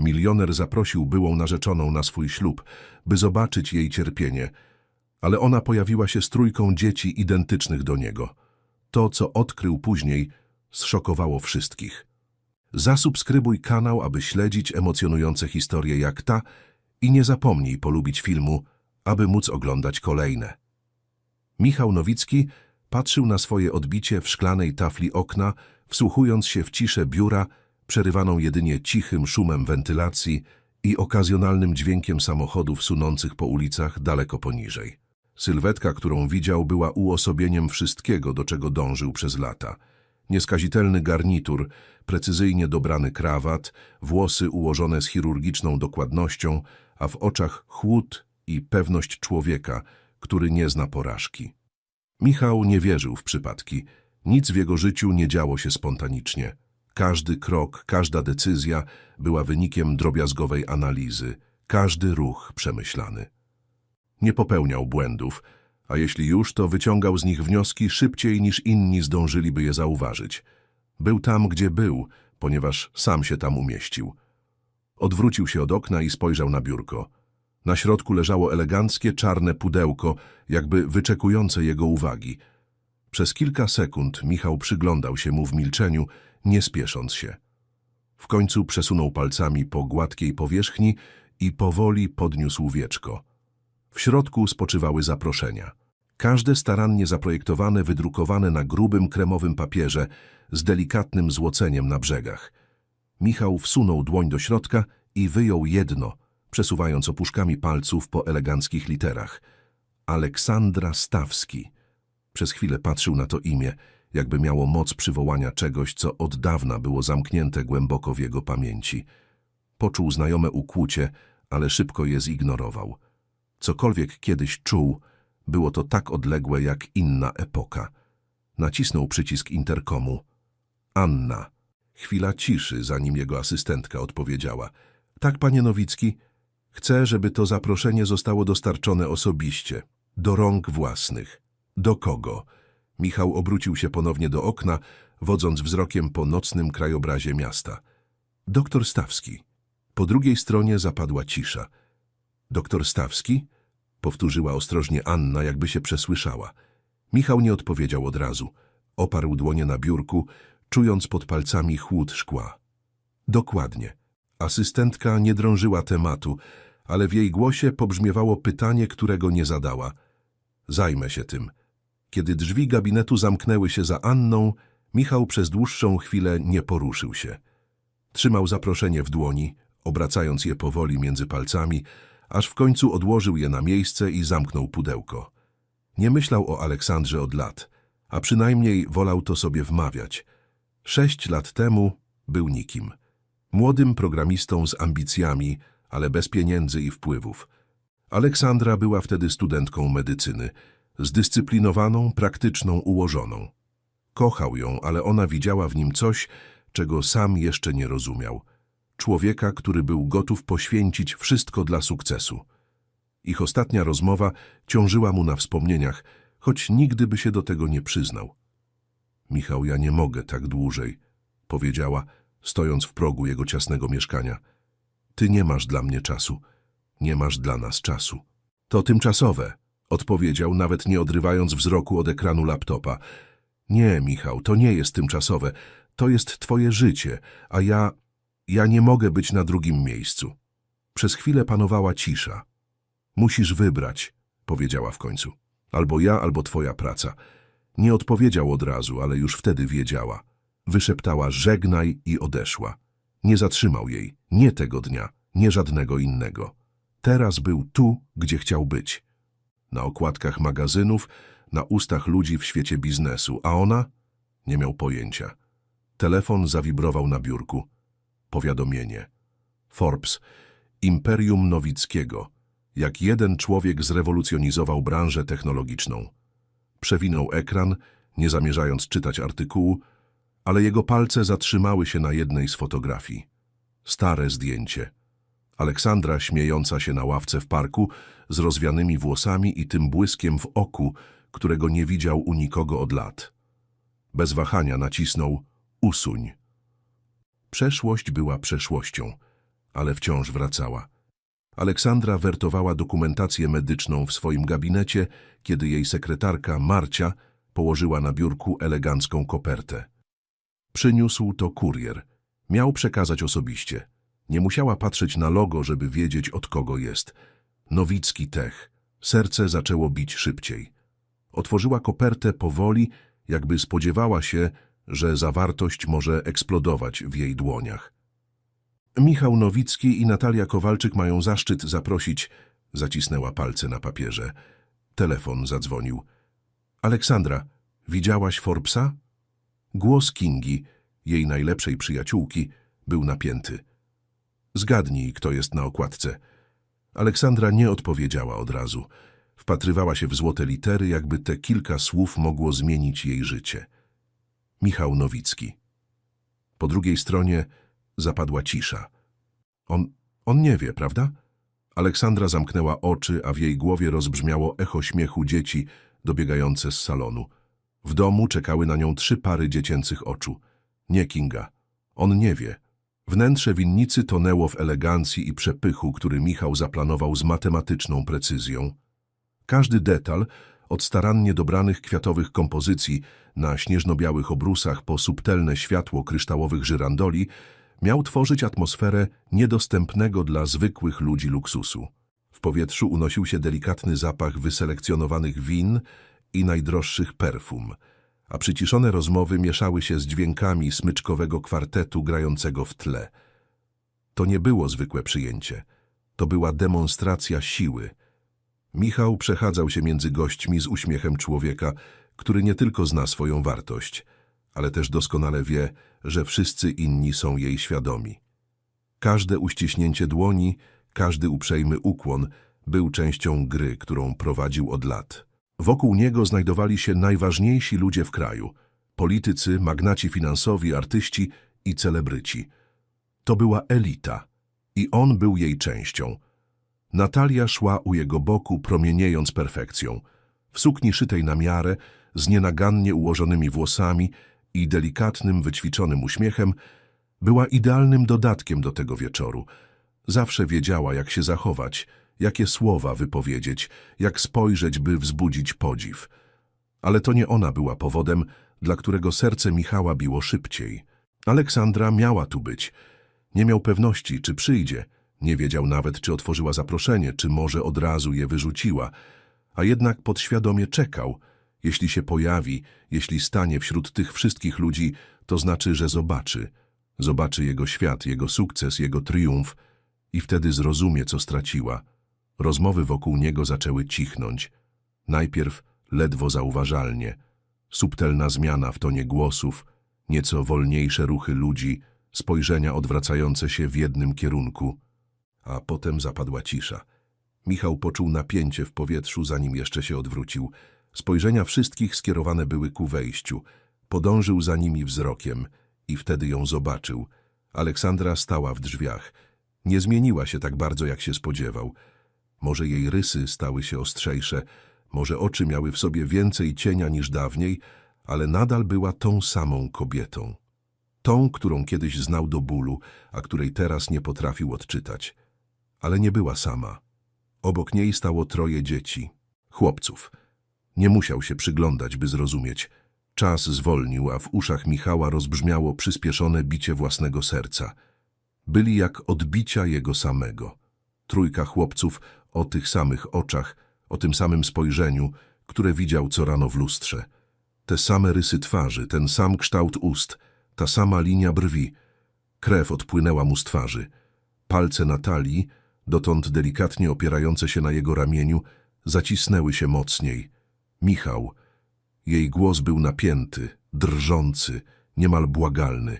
Milioner zaprosił byłą narzeczoną na swój ślub, by zobaczyć jej cierpienie, ale ona pojawiła się z trójką dzieci identycznych do niego. To, co odkrył później, zszokowało wszystkich. Zasubskrybuj kanał, aby śledzić emocjonujące historie jak ta i nie zapomnij polubić filmu, aby móc oglądać kolejne. Michał Nowicki patrzył na swoje odbicie w szklanej tafli okna, wsłuchując się w ciszę biura, przerywaną jedynie cichym szumem wentylacji i okazjonalnym dźwiękiem samochodów sunących po ulicach daleko poniżej. Sylwetka, którą widział, była uosobieniem wszystkiego, do czego dążył przez lata. Nieskazitelny garnitur, precyzyjnie dobrany krawat, włosy ułożone z chirurgiczną dokładnością, a w oczach chłód i pewność człowieka, który nie zna porażki. Michał nie wierzył w przypadki. Nic w jego życiu nie działo się spontanicznie. Każdy krok, każda decyzja była wynikiem drobiazgowej analizy, każdy ruch przemyślany. Nie popełniał błędów, a jeśli już, to wyciągał z nich wnioski szybciej niż inni zdążyliby je zauważyć. Był tam, gdzie był, ponieważ sam się tam umieścił. Odwrócił się od okna i spojrzał na biurko. Na środku leżało eleganckie, czarne pudełko, jakby wyczekujące jego uwagi. Przez kilka sekund Michał przyglądał się mu w milczeniu, nie spiesząc się. W końcu przesunął palcami po gładkiej powierzchni i powoli podniósł wieczko. W środku spoczywały zaproszenia. Każde starannie zaprojektowane, wydrukowane na grubym kremowym papierze z delikatnym złoceniem na brzegach. Michał wsunął dłoń do środka i wyjął jedno, przesuwając opuszkami palców po eleganckich literach. Aleksandra Stawski. Przez chwilę patrzył na to imię, jakby miało moc przywołania czegoś, co od dawna było zamknięte głęboko w jego pamięci. Poczuł znajome ukłucie, ale szybko je zignorował. Cokolwiek kiedyś czuł, było to tak odległe jak inna epoka. Nacisnął przycisk interkomu. Anna. Chwila ciszy, zanim jego asystentka odpowiedziała. Tak, panie Nowicki, chcę, żeby to zaproszenie zostało dostarczone osobiście, do rąk własnych. Do kogo? Michał obrócił się ponownie do okna, wodząc wzrokiem po nocnym krajobrazie miasta. Doktor Stawski. Po drugiej stronie zapadła cisza. Doktor Stawski? Powtórzyła ostrożnie Anna, jakby się przesłyszała. Michał nie odpowiedział od razu. Oparł dłonie na biurku, czując pod palcami chłód szkła. Dokładnie. Asystentka nie drążyła tematu, ale w jej głosie pobrzmiewało pytanie, którego nie zadała. Zajmę się tym. Kiedy drzwi gabinetu zamknęły się za Anną, Michał przez dłuższą chwilę nie poruszył się. Trzymał zaproszenie w dłoni, obracając je powoli między palcami, aż w końcu odłożył je na miejsce i zamknął pudełko. Nie myślał o Aleksandrze od lat, a przynajmniej wolał to sobie wmawiać. Sześć lat temu był nikim. Młodym programistą z ambicjami, ale bez pieniędzy i wpływów. Aleksandra była wtedy studentką medycyny, zdyscyplinowaną, praktyczną, ułożoną. Kochał ją, ale ona widziała w nim coś, czego sam jeszcze nie rozumiał. Człowieka, który był gotów poświęcić wszystko dla sukcesu. Ich ostatnia rozmowa ciążyła mu na wspomnieniach, choć nigdy by się do tego nie przyznał. Michał, ja nie mogę tak dłużej, powiedziała, stojąc w progu jego ciasnego mieszkania. Ty nie masz dla mnie czasu, nie masz dla nas czasu. To tymczasowe, odpowiedział, nawet nie odrywając wzroku od ekranu laptopa. Nie, Michał, to nie jest tymczasowe, to jest twoje życie, a ja... ja nie mogę być na drugim miejscu. Przez chwilę panowała cisza. Musisz wybrać, powiedziała w końcu. Albo ja, albo twoja praca. Nie odpowiedział od razu, ale już wtedy wiedziała. Wyszeptała żegnaj i odeszła. Nie zatrzymał jej, nie tego dnia, nie żadnego innego. Teraz był tu, gdzie chciał być. Na okładkach magazynów, na ustach ludzi w świecie biznesu, a ona? Nie miał pojęcia. Telefon zawibrował na biurku. Powiadomienie. Forbes. Imperium Nowickiego. Jak jeden człowiek zrewolucjonizował branżę technologiczną. Przewinął ekran, nie zamierzając czytać artykułu, ale jego palce zatrzymały się na jednej z fotografii. Stare zdjęcie. Aleksandra śmiejąca się na ławce w parku z rozwianymi włosami i tym błyskiem w oku, którego nie widział u nikogo od lat. Bez wahania nacisnął usuń. Przeszłość była przeszłością, ale wciąż wracała. Aleksandra wertowała dokumentację medyczną w swoim gabinecie, kiedy jej sekretarka Marcia położyła na biurku elegancką kopertę. Przyniósł to kurier. Miał przekazać osobiście. Nie musiała patrzeć na logo, żeby wiedzieć, od kogo jest. Nowicki Tech. Serce zaczęło bić szybciej. Otworzyła kopertę powoli, jakby spodziewała się, że zawartość może eksplodować w jej dłoniach. Michał Nowicki i Natalia Kowalczyk mają zaszczyt zaprosić... Zacisnęła palce na papierze. Telefon zadzwonił. Aleksandra, widziałaś Forbesa? Głos Kingi, jej najlepszej przyjaciółki, był napięty. Zgadnij, kto jest na okładce. Aleksandra nie odpowiedziała od razu. Wpatrywała się w złote litery, jakby te kilka słów mogło zmienić jej życie. Michał Nowicki. Po drugiej stronie zapadła cisza. On, on nie wie, prawda? Aleksandra zamknęła oczy, a w jej głowie rozbrzmiało echo śmiechu dzieci dobiegające z salonu. W domu czekały na nią trzy pary dziecięcych oczu. Nie Kinga. On nie wie. Wnętrze winnicy tonęło w elegancji i przepychu, który Michał zaplanował z matematyczną precyzją. Każdy detal, od starannie dobranych kwiatowych kompozycji na śnieżno-białych obrusach po subtelne światło kryształowych żyrandoli, miał tworzyć atmosferę niedostępnego dla zwykłych ludzi luksusu. W powietrzu unosił się delikatny zapach wyselekcjonowanych win i najdroższych perfum, a przyciszone rozmowy mieszały się z dźwiękami smyczkowego kwartetu grającego w tle. To nie było zwykłe przyjęcie. To była demonstracja siły. Michał przechadzał się między gośćmi z uśmiechem człowieka, który nie tylko zna swoją wartość, ale też doskonale wie, że wszyscy inni są jej świadomi. Każde uściśnięcie dłoni, każdy uprzejmy ukłon był częścią gry, którą prowadził od lat. Wokół niego znajdowali się najważniejsi ludzie w kraju – politycy, magnaci finansowi, artyści i celebryci. To była elita i on był jej częścią. Natalia szła u jego boku, promieniejąc perfekcją. W sukni szytej na miarę, z nienagannie ułożonymi włosami i delikatnym, wyćwiczonym uśmiechem, była idealnym dodatkiem do tego wieczoru. Zawsze wiedziała, jak się zachować, jakie słowa wypowiedzieć, jak spojrzeć, by wzbudzić podziw. Ale to nie ona była powodem, dla którego serce Michała biło szybciej. Aleksandra miała tu być. Nie miał pewności, czy przyjdzie. Nie wiedział nawet, czy otworzyła zaproszenie, czy może od razu je wyrzuciła. A jednak podświadomie czekał. Jeśli się pojawi, jeśli stanie wśród tych wszystkich ludzi, to znaczy, że zobaczy. Zobaczy jego świat, jego sukces, jego triumf i wtedy zrozumie, co straciła. Rozmowy wokół niego zaczęły cichnąć. Najpierw ledwo zauważalnie. Subtelna zmiana w tonie głosów, nieco wolniejsze ruchy ludzi, spojrzenia odwracające się w jednym kierunku. A potem zapadła cisza. Michał poczuł napięcie w powietrzu, zanim jeszcze się odwrócił. Spojrzenia wszystkich skierowane były ku wejściu. Podążył za nimi wzrokiem i wtedy ją zobaczył. Aleksandra stała w drzwiach. Nie zmieniła się tak bardzo, jak się spodziewał. Może jej rysy stały się ostrzejsze, może oczy miały w sobie więcej cienia niż dawniej, ale nadal była tą samą kobietą. Tą, którą kiedyś znał do bólu, a której teraz nie potrafił odczytać. Ale nie była sama. Obok niej stało troje dzieci, chłopców. Nie musiał się przyglądać, by zrozumieć. Czas zwolnił, a w uszach Michała rozbrzmiało przyspieszone bicie własnego serca. Byli jak odbicia jego samego. Trójka chłopców o tych samych oczach, o tym samym spojrzeniu, które widział co rano w lustrze. Te same rysy twarzy, ten sam kształt ust, ta sama linia brwi. Krew odpłynęła mu z twarzy. Palce Natalii, dotąd delikatnie opierające się na jego ramieniu, zacisnęły się mocniej. Michał. Jej głos był napięty, drżący, niemal błagalny.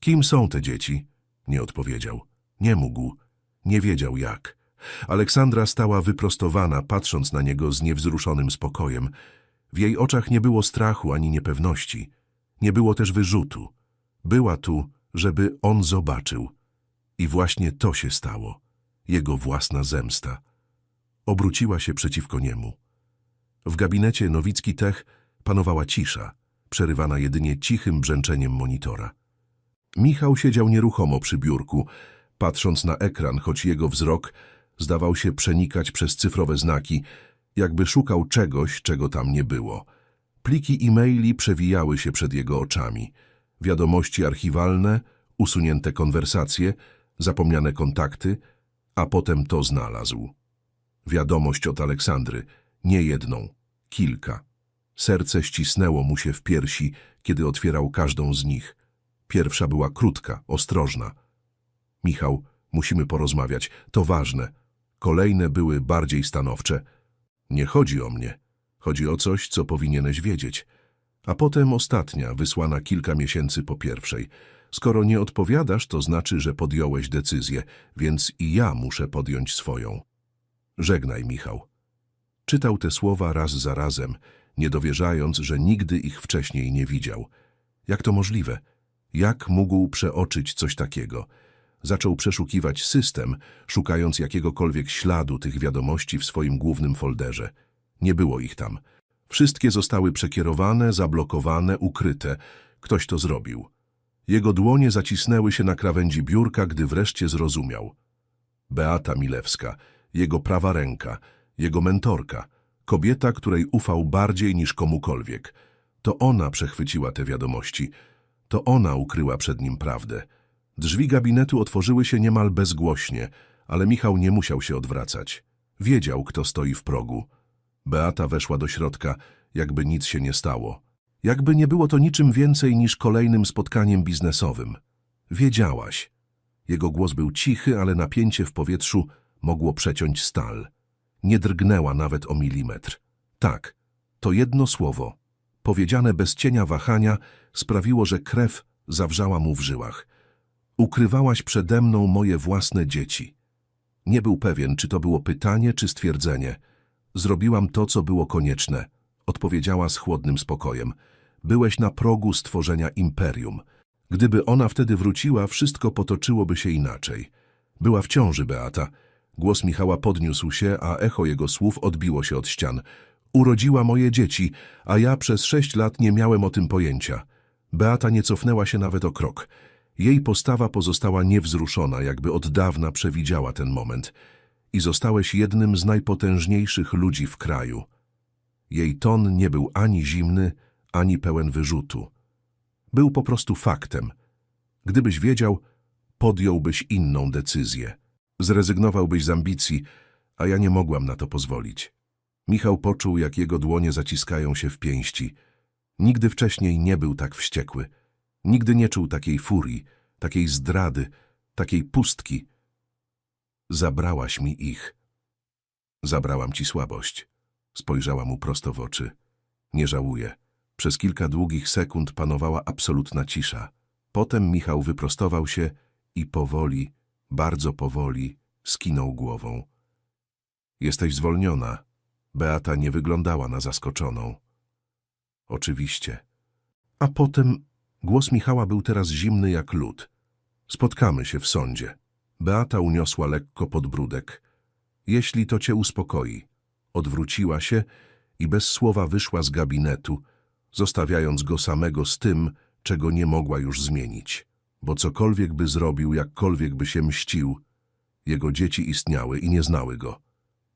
Kim są te dzieci? Nie odpowiedział. Nie mógł. Nie wiedział jak. Aleksandra stała wyprostowana, patrząc na niego z niewzruszonym spokojem. W jej oczach nie było strachu ani niepewności. Nie było też wyrzutu. Była tu, żeby on zobaczył. I właśnie to się stało. Jego własna zemsta. Obróciła się przeciwko niemu. W gabinecie Nowicki Tech panowała cisza, przerywana jedynie cichym brzęczeniem monitora. Michał siedział nieruchomo przy biurku, patrząc na ekran, choć jego wzrok zdawał się przenikać przez cyfrowe znaki, jakby szukał czegoś, czego tam nie było. Pliki e-maili przewijały się przed jego oczami. Wiadomości archiwalne, usunięte konwersacje, zapomniane kontakty, a potem to znalazł. Wiadomość od Aleksandry, nie jedną, kilka. Serce ścisnęło mu się w piersi, kiedy otwierał każdą z nich. Pierwsza była krótka, ostrożna. Michał, musimy porozmawiać, to ważne. Kolejne były bardziej stanowcze. Nie chodzi o mnie. Chodzi o coś, co powinieneś wiedzieć. A potem ostatnia, wysłana kilka miesięcy po pierwszej. Skoro nie odpowiadasz, to znaczy, że podjąłeś decyzję, więc i ja muszę podjąć swoją. Żegnaj, Michał. Czytał te słowa raz za razem, nie dowierzając, że nigdy ich wcześniej nie widział. Jak to możliwe? Jak mógł przeoczyć coś takiego? Zaczął przeszukiwać system, szukając jakiegokolwiek śladu tych wiadomości w swoim głównym folderze. Nie było ich tam. Wszystkie zostały przekierowane, zablokowane, ukryte. Ktoś to zrobił. Jego dłonie zacisnęły się na krawędzi biurka, gdy wreszcie zrozumiał. Beata Milewska, jego prawa ręka, jego mentorka, kobieta, której ufał bardziej niż komukolwiek. To ona przechwyciła te wiadomości. To ona ukryła przed nim prawdę. Drzwi gabinetu otworzyły się niemal bezgłośnie, ale Michał nie musiał się odwracać. Wiedział, kto stoi w progu. Beata weszła do środka, jakby nic się nie stało. Jakby nie było to niczym więcej niż kolejnym spotkaniem biznesowym. Wiedziałaś. Jego głos był cichy, ale napięcie w powietrzu mogło przeciąć stal. Nie drgnęła nawet o milimetr. Tak, to jedno słowo, powiedziane bez cienia wahania, sprawiło, że krew zawrzała mu w żyłach. Ukrywałaś przede mną moje własne dzieci. Nie był pewien, czy to było pytanie, czy stwierdzenie. Zrobiłam to, co było konieczne, odpowiedziała z chłodnym spokojem. Byłeś na progu stworzenia imperium. Gdyby ona wtedy wróciła, wszystko potoczyłoby się inaczej. Była w ciąży Beata. Głos Michała podniósł się, a echo jego słów odbiło się od ścian. Urodziła moje dzieci, a ja przez sześć lat nie miałem o tym pojęcia. Beata nie cofnęła się nawet o krok. Jej postawa pozostała niewzruszona, jakby od dawna przewidziała ten moment. I zostałeś jednym z najpotężniejszych ludzi w kraju. Jej ton nie był ani zimny, ani pełen wyrzutu. Był po prostu faktem. Gdybyś wiedział, podjąłbyś inną decyzję. Zrezygnowałbyś z ambicji, a ja nie mogłam na to pozwolić. Michał poczuł, jak jego dłonie zaciskają się w pięści. Nigdy wcześniej nie był tak wściekły. Nigdy nie czuł takiej furii, takiej zdrady, takiej pustki. Zabrałaś mi ich. Zabrałam ci słabość. Spojrzała mu prosto w oczy. Nie żałuję. Przez kilka długich sekund panowała absolutna cisza. Potem Michał wyprostował się i powoli, bardzo powoli, skinął głową. Jesteś zwolniona. Beata nie wyglądała na zaskoczoną. Oczywiście. A potem głos Michała był teraz zimny jak lód. Spotkamy się w sądzie. Beata uniosła lekko podbródek. Jeśli to cię uspokoi. Odwróciła się i bez słowa wyszła z gabinetu, zostawiając go samego z tym, czego nie mogła już zmienić. Bo cokolwiek by zrobił, jakkolwiek by się mścił, jego dzieci istniały i nie znały go.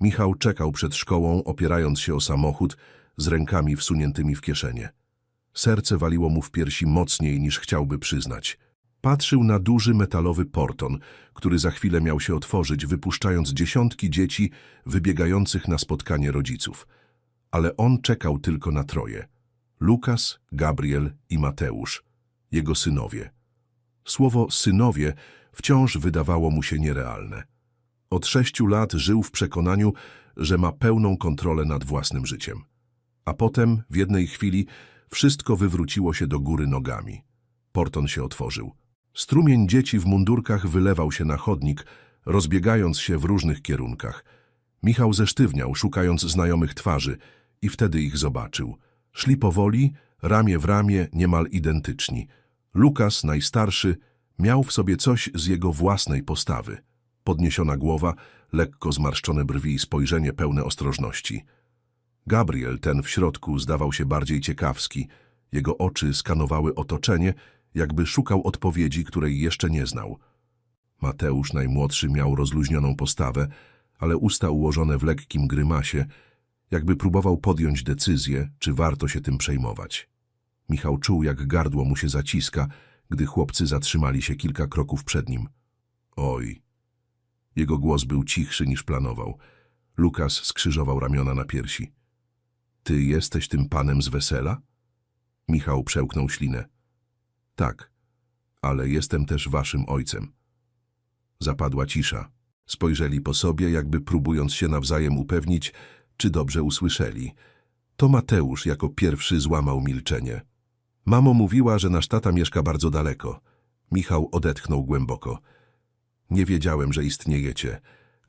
Michał czekał przed szkołą, opierając się o samochód, z rękami wsuniętymi w kieszenie. Serce waliło mu w piersi mocniej niż chciałby przyznać. Patrzył na duży metalowy porton, który za chwilę miał się otworzyć, wypuszczając dziesiątki dzieci wybiegających na spotkanie rodziców. Ale on czekał tylko na troje. Lukas, Gabriel i Mateusz, jego synowie. Słowo synowie wciąż wydawało mu się nierealne. Od sześciu lat żył w przekonaniu, że ma pełną kontrolę nad własnym życiem. A potem, w jednej chwili, wszystko wywróciło się do góry nogami. Porton się otworzył. Strumień dzieci w mundurkach wylewał się na chodnik, rozbiegając się w różnych kierunkach. Michał zesztywniał, szukając znajomych twarzy i wtedy ich zobaczył. Szli powoli, ramię w ramię, niemal identyczni. Lukas, najstarszy, miał w sobie coś z jego własnej postawy. Podniesiona głowa, lekko zmarszczone brwi i spojrzenie pełne ostrożności. Gabriel, ten w środku, zdawał się bardziej ciekawski. Jego oczy skanowały otoczenie, jakby szukał odpowiedzi, której jeszcze nie znał. Mateusz, najmłodszy, miał rozluźnioną postawę, ale usta ułożone w lekkim grymasie, jakby próbował podjąć decyzję, czy warto się tym przejmować. Michał czuł, jak gardło mu się zaciska, gdy chłopcy zatrzymali się kilka kroków przed nim. Oj. Jego głos był cichszy niż planował. Lukas skrzyżował ramiona na piersi. Ty jesteś tym panem z wesela? Michał przełknął ślinę. Tak, ale jestem też waszym ojcem. Zapadła cisza. Spojrzeli po sobie, jakby próbując się nawzajem upewnić, czy dobrze usłyszeli. To Mateusz jako pierwszy złamał milczenie. Mamo mówiła, że nasz tata mieszka bardzo daleko. Michał odetchnął głęboko. Nie wiedziałem, że istniejecie.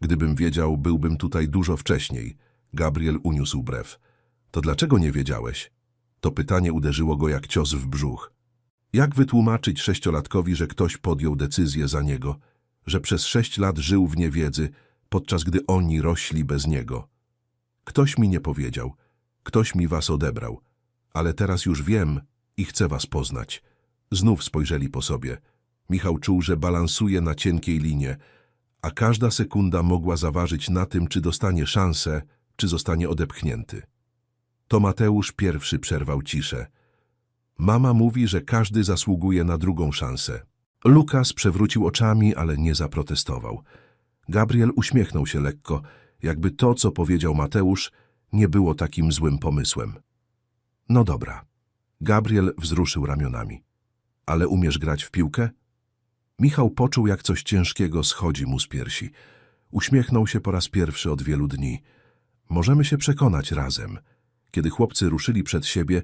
Gdybym wiedział, byłbym tutaj dużo wcześniej. Gabriel uniósł brew. To dlaczego nie wiedziałeś? To pytanie uderzyło go jak cios w brzuch. Jak wytłumaczyć sześciolatkowi, że ktoś podjął decyzję za niego, że przez sześć lat żył w niewiedzy, podczas gdy oni rośli bez niego? Ktoś mi nie powiedział, ktoś mi was odebrał, ale teraz już wiem i chcę was poznać. Znów spojrzeli po sobie. Michał czuł, że balansuje na cienkiej linie, a każda sekunda mogła zaważyć na tym, czy dostanie szansę, czy zostanie odepchnięty. To Mateusz pierwszy przerwał ciszę. Mama mówi, że każdy zasługuje na drugą szansę. Lukas przewrócił oczami, ale nie zaprotestował. Gabriel uśmiechnął się lekko, jakby to, co powiedział Mateusz, nie było takim złym pomysłem. No dobra. Gabriel wzruszył ramionami. Ale umiesz grać w piłkę? Michał poczuł, jak coś ciężkiego schodzi mu z piersi. Uśmiechnął się po raz pierwszy od wielu dni. Możemy się przekonać razem. Kiedy chłopcy ruszyli przed siebie,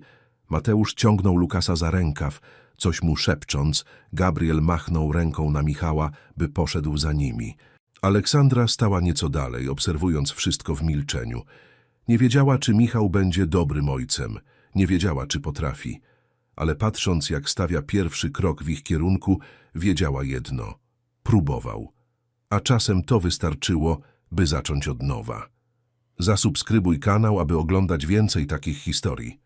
Mateusz ciągnął Lukasa za rękaw, coś mu szepcząc, Gabriel machnął ręką na Michała, by poszedł za nimi. Aleksandra stała nieco dalej, obserwując wszystko w milczeniu. Nie wiedziała, czy Michał będzie dobrym ojcem, nie wiedziała, czy potrafi. Ale patrząc, jak stawia pierwszy krok w ich kierunku, wiedziała jedno – próbował. A czasem to wystarczyło, by zacząć od nowa. Zasubskrybuj kanał, aby oglądać więcej takich historii.